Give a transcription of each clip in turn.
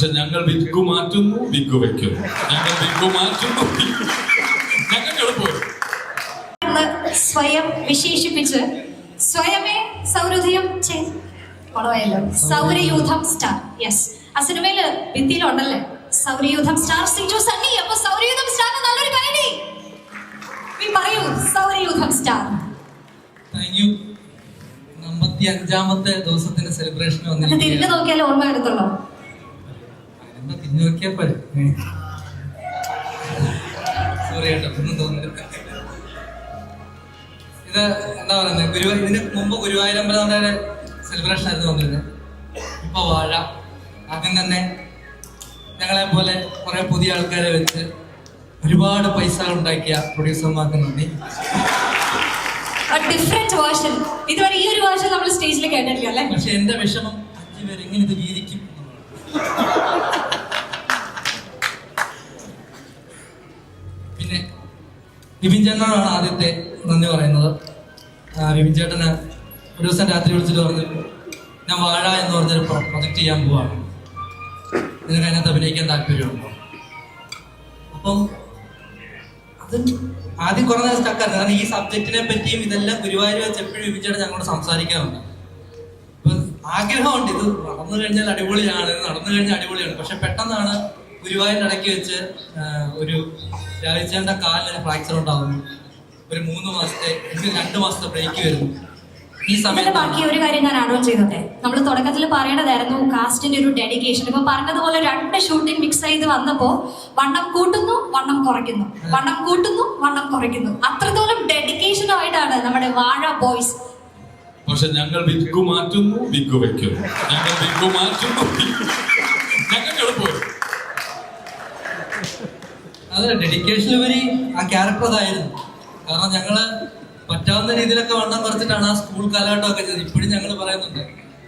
പക്ഷെ ഞങ്ങൾ വിക്കു മാറ്റുന്നു. വിക്കു വെക്കുന്നു. ഞങ്ങൾ വിക്കു മാറ്റുന്നു. ഞങ്ങൾക്ക് സ്വയം വിശേഷിപ്പിച്ച് സ്വയമേ സൗരൂഥയം ചെയ്- കൊളവായല്ലോ സൗരയൂഥം സ്റ്റാർ. യെസ് ആ സിനിമയിൽ ഭിത്തിയിലുണ്ടല്ലേ? സൗരയൂഥം സ്റ്റാർ സിജു സണ്ണി അപ്പൊ സൗരയൂഥം സ്റ്റാർ നല്ലൊരു കൈഡി പറയൂ സൗരയൂഥം സ്റ്റാർ. താങ്ക് യു അമ്പത്തി അഞ്ചാമത്തെ ദിവസത്തിന്റെ സെലിബ്രേഷൻ തിരിഞ്ഞു വന്നിരിക്കുകയാണ് നോക്കിയാലേ ഓർമ്മ വരത്തുള്ളൂ എന്താ തിരിഞ്ഞു നോക്കിയാ പോലെ സോറി കേട്ടോ ഒന്നും തോന്നുന്നില്ല ഇത് എന്താ പറയുന്നത് ഗുരുവാ ഇതിന് മുമ്പ് ഗുരുവായൂരമ്പലം നമ്മുടെ സെലിബ്രേഷൻ ആയിരുന്നു വന്നിരുന്നത് ഇപ്പൊ വാഴ ആദ്യം തന്നെ ഞങ്ങളെ പോലെ കുറെ പുതിയ ആൾക്കാരെ വെച്ച് ഒരുപാട് പൈസ ഉണ്ടാക്കിയ പ്രൊഡ്യൂസർമാർക്ക് നന്ദി. ഡിഫറെന്റ് വേർഷൻ ഇതുവരെ ഈ ഒരു വേർഷൻ നമ്മൾ സ്റ്റേജിൽ കേട്ടിട്ടില്ല അല്ലേ? പക്ഷെ എന്റെ വിഷമം അഞ്ചുപേരെങ്ങനെ ഇത് വീതിക്കും വിപിൻ ചേട്ടനാണ് ആദ്യത്തെ നന്ദി പറയുന്നത്. വിപിൻ ചേട്ടന് ഒരു ദിവസം രാത്രി വിളിച്ചിട്ട് പറഞ്ഞു ഞാൻ വാഴ എന്ന് പറഞ്ഞൊരു പ്രൊജക്ട് ചെയ്യാൻ പോവാണ്. നിനക്ക് അതിനകത്ത് അഭിനയിക്കാൻ താല്പര്യമുണ്ടോ? അപ്പം അത് ആദ്യം കുറെ നേരം സ്റ്റക്കായിരുന്നു കാരണം ഈ സബ്ജക്റ്റിനെ പറ്റിയും ഇതെല്ലാം ഗുരുവായൂർ വെച്ച് എപ്പോഴും വിപിൻ ചേട്ടൻ ഞങ്ങളോട് സംസാരിക്കാറുണ്ട്. ആഗ്രഹമുണ്ട് ഇത് നടന്നു കഴിഞ്ഞാൽ അടിപൊളിയാണ് നടന്നു കഴിഞ്ഞാൽ അടിപൊളിയാണ്. പക്ഷെ പെട്ടെന്നാണ് ഗുരുവായൂരിന്റെ ഇടയ്ക്ക് വെച്ച് ഒരു രാവിച്ചേന്റെ കാലിന് ഫ്രാക്ചർ ഉണ്ടാകുന്നു. ഒരു മൂന്ന് മാസത്തെ എനിക്ക് രണ്ട് മാസത്തെ ബ്രേക്ക് വരുന്നു. ഈ ഇതിന്റെ സമയത്ത് ബാക്കി ഒരു കാര്യം ഞാൻ ആഡ് ഓൺ ചെയ്തോട്ടെ? നമ്മൾ തുടക്കത്തിൽ പറയേണ്ടതായിരുന്നു കാസ്റ്റിന്റെ ഒരു ഡെഡിക്കേഷൻ ഇപ്പൊ പറഞ്ഞതുപോലെ രണ്ട് ഷൂട്ടിംഗ് മിക്സ് ചെയ്ത് വന്നപ്പോ വണ്ണം കൂട്ടുന്നു വണ്ണം കുറയ്ക്കുന്നു. വണ്ണം കൂട്ടുന്നു വണ്ണം കുറയ്ക്കുന്നു. അത്രത്തോളം ഡെഡിക്കേഷനുമായിട്ടാണ് നമ്മുടെ വാഴ ബോയ്സ് പക്ഷെ ഞങ്ങൾ വിക്കു മാറ്റുന്നു വിക്കു വെക്കുന്നു ഞങ്ങൾ വിക്കു മാറ്റുന്നു ഞങ്ങൾ ഞങ്ങൾക്ക് എളുപ്പമായി അത് ഡെഡിക്കേഷൻ ഉപരി ആ ക്യാരക്ടർ അതായിരുന്നു. കാരണം ഞങ്ങൾ പറ്റാവുന്ന രീതിയിലൊക്കെ വണ്ണം കുറച്ചിട്ടാണ് ആ സ്കൂൾ കാലഘട്ടമൊക്കെ ചെയ്തത്. ഇപ്പോഴും ഞങ്ങൾ പറയുന്നുണ്ട്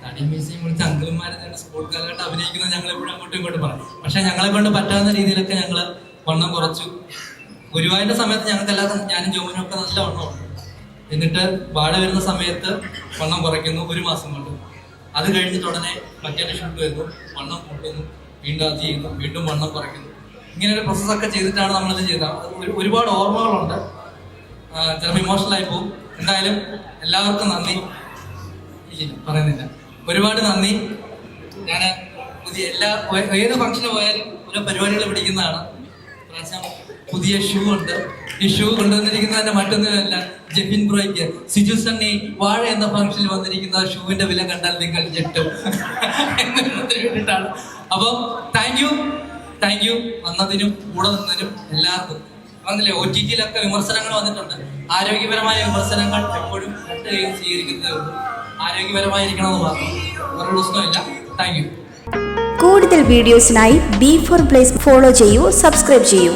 തടി മീസിയും വിളിച്ച് അങ്കിളുമാരെ ഞങ്ങൾ സ്കൂൾ കാലഘട്ടം അഭിനയിക്കുന്നത് ഞങ്ങൾ എപ്പോഴും അങ്ങോട്ടും ഇങ്ങോട്ടും പറയും. പക്ഷെ ഞങ്ങളെ കൊണ്ട് പറ്റാവുന്ന രീതിയിലൊക്കെ ഞങ്ങൾ വണ്ണം കുറച്ചു. ഗുരുവായൂരിന്റെ സമയത്ത് ഞങ്ങൾക്ക് എല്ലാവർക്കും ഞാനും ജോമനും ഒക്കെ നല്ല വണ്ണമുണ്ട് എന്നിട്ട് വാഴ വരുന്ന സമയത്ത് വണ്ണം കുറയ്ക്കുന്നു ഒരു മാസം കൊണ്ട്. അത് കഴിഞ്ഞിട്ട് ഉടനെ മറ്റേ ഷൂട്ട് വരുന്നു വണ്ണം കൂട്ടുന്നു വീണ്ടും അത് ചെയ്യുന്നു വീണ്ടും വണ്ണം കുറയ്ക്കുന്നു. ഇങ്ങനെ ഒരു പ്രോസസ്സൊക്കെ ചെയ്തിട്ടാണ് നമ്മളിത് ചെയ്തത്. ഒരുപാട് ഓർമ്മകളുണ്ട്. ചിലപ്പോൾ ഇമോഷണൽ ആയി പോകും. എന്തായാലും എല്ലാവർക്കും നന്ദി. പറയുന്നില്ല. ഒരുപാട് നന്ദി. ഞാൻ പുതിയ എല്ലാ ഏത് ഫംഗ്ഷന് പോയാലും ഓരോ പരിപാടികൾ പിടിക്കുന്നതാണ്. പ്രാവശ്യം പുതിയ ഷൂ ഉണ്ട്. ഈ ഷൂ കൊണ്ടുവന്നിരിക്കുന്നതിന്റെ മറ്റൊന്നുമല്ല ജെഫിൻ ബ്രോയ്ക്ക്. സിജു സണ്ണി വാഴ എന്ന ഫംഗ്ഷനിൽ വന്നിരിക്കുന്ന ഷൂവിന്റെ വില കണ്ടാൽ നിങ്ങൾ ഞെട്ടും. എന്നതിന് വേണ്ടിയിട്ടാണ് അപ്പം താങ്ക് യു താങ്ക് യു വന്നതിനും കൂടെ നിന്നതിനും എല്ലാവർക്കും. വന്നില്ലേ? ഒ ടി ടിയിലൊക്കെ വിമർശനങ്ങൾ വന്നിട്ടുണ്ട്. ആരോഗ്യപരമായ വിമർശനങ്ങൾ എപ്പോഴും രണ്ട് കൈയും സ്വീകരിക്കുന്നതേ ആരോഗ്യപരമായിരിക്കണമെന്ന് പറഞ്ഞു. വേറെ പ്രശ്നമില്ല താങ്ക് യു കൂടുതൽ വീഡിയോസിനായി ബി ഫോർ പ്ലേസ് ഫോളോ ചെയ്യൂ സബ്സ്ക്രൈബ് ചെയ്യൂ.